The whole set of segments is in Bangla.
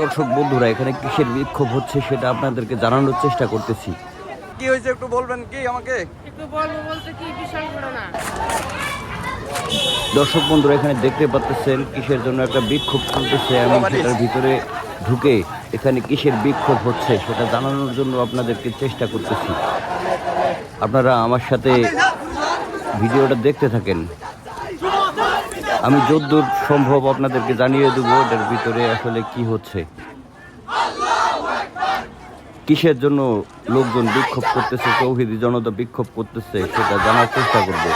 দর্শক বন্ধুরা এখানে কিসের বিক্ষোভ হচ্ছে সেটা আপনাদেরকে জানানোর চেষ্টা করতেছি। কি হয়েছে একটু বলবেন কি আমাকে? একটু বলব বলতে কি বিশাল ঘটনা দর্শক বন্ধুরা এখানে দেখতে পাচ্ছেন কিসের জন্য একটা বিক্ষোভ চলতেছে এবং সেটার ভিতরে ঢুকে এখানে কিসের বিক্ষোভ হচ্ছে সেটা জানানোর জন্য আপনাদেরকে চেষ্টা করতেছি। আপনারা আমার সাথে ভিডিওটা দেখতে থাকেন। আমি যদ্দূর সম্ভব আপনাদেরকে জানিয়ে দেবো এটার ভিতরে আসলে কি হচ্ছে। কিসের জন্য লোকজন বিক্ষোভ করতেছে চৌহিদি জনতা বিক্ষোভ করতেছে, সেটা জানার চেষ্টা করব।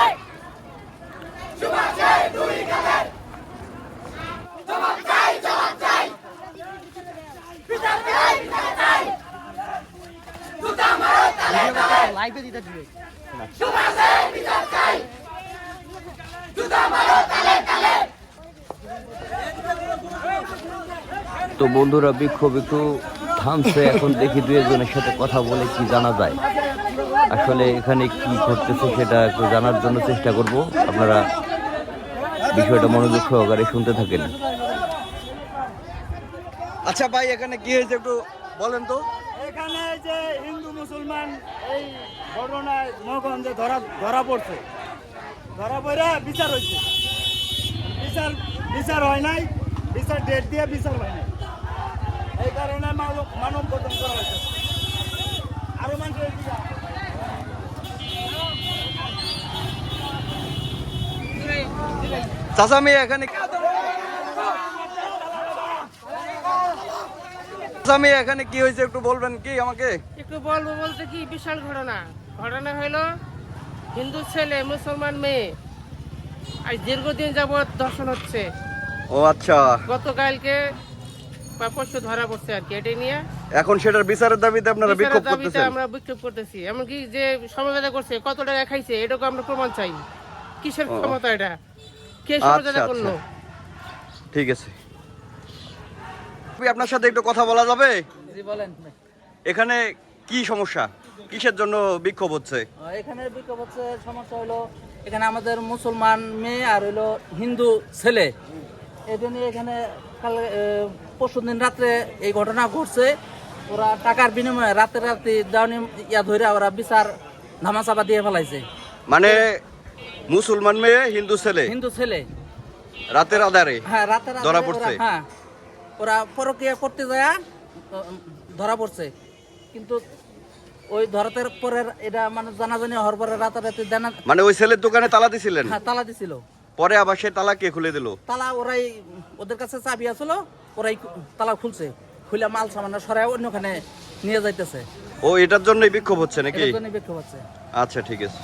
তো বন্ধুরা বিক্ষোভ একটু থামছে এখন দেখি দুই একজনের সাথে কথা বলে কি জানা যায়। আসলে এখানে কি ঘটতেছে সেটা একটু জানার জন্য চেষ্টা করব। আপনারা বিষয়টা মনোযোগ সহকারে শুনতে থাকেন। আচ্ছা ভাই এখানে কি হয়েছে একটু বলেন তো। এখানে যে হিন্দু মুসলমান এই ঘটনায় মগঞ্জে ধরা ধরা পড়ছে। ধরা পড়ে বিচার হয়েছে। বিচার বিচার হয় নাই। বিচার ডেট দিয়ে বিচার হয় নাই। এই কারণে মানব মানব বদন করা হয়েছে। আরও মানুষের চাচা মেয়ে এখানে চাচা মেয়ে এখানে কি হয়েছে একটু বলবেন কি আমাকে? একটু বলব বলতে কি বিশাল ঘটনা। ঘটনা হলো হিন্দু ছেলে মুসলমান মেয়ে আজ দীর্ঘদিন যাবৎ দর্শন হচ্ছে। ও আচ্ছা। গতকালকে বা ধরা পড়ছে আর কি এটাই নিয়ে এখন সেটার বিচারের দাবিতে আপনারা বিক্ষোভ দাবিতে করতেছেন? আমরা বিক্ষোভ করতেছি। এমনকি যে সমবেদা করছে কত টাকা খাইছে এটাকে আমরা প্রমাণ চাই। কিসের ক্ষমতা এটা? কে আচ্ছা, সমবেদা করল? আচ্ছা। ঠিক আছে। আমি আপনার সাথে একটু কথা বলা যাবে? জি বলেন। এখানে কি সমস্যা? কিসের জন্য বিক্ষোভ হচ্ছে? এখানে বিক্ষোভ হচ্ছে সমস্যা হলো এখানে আমাদের মুসলমান মেয়ে আর হইল হিন্দু ছেলে। এটা নিয়ে এখানে কাল পরশু দিন রাত্রে এই ঘটনা ঘটছে। ওরা টাকার বিনিময়ে রাতে রাতে দাউনি ইয়া ধরে ওরা বিচার ধামাচাপা দিয়ে ফেলাইছে। মানে মুসলমান মেয়ে হিন্দু ছেলে? হিন্দু ছেলে। রাতের আধারে হ্যাঁ রাতে রাতে ধরা পড়ছে? হ্যাঁ। ওরা পরকিয়া করতে যায় ধরা পড়ছে। কিন্তু ওই ধরাতে পরে এটা মানে জানাজানি হওয়ার পরে রাতারাতি জানা মানে ওই ছেলের দোকানে তালা দিছিলেন? হ্যাঁ তালা দিছিল। পরে আবার সে তালা কে খুলে দিল। তালা ওরাই ওদের কাছে চাবি আসলো ওরাই তালা খুলছে। খুলে মাল সামান্য সরাই অন্যখানে নিয়ে যাইতেছে। ও এটার জন্যই বিক্ষোভ হচ্ছে নাকি? বিক্ষোভ হচ্ছে। আচ্ছা ঠিক আছে।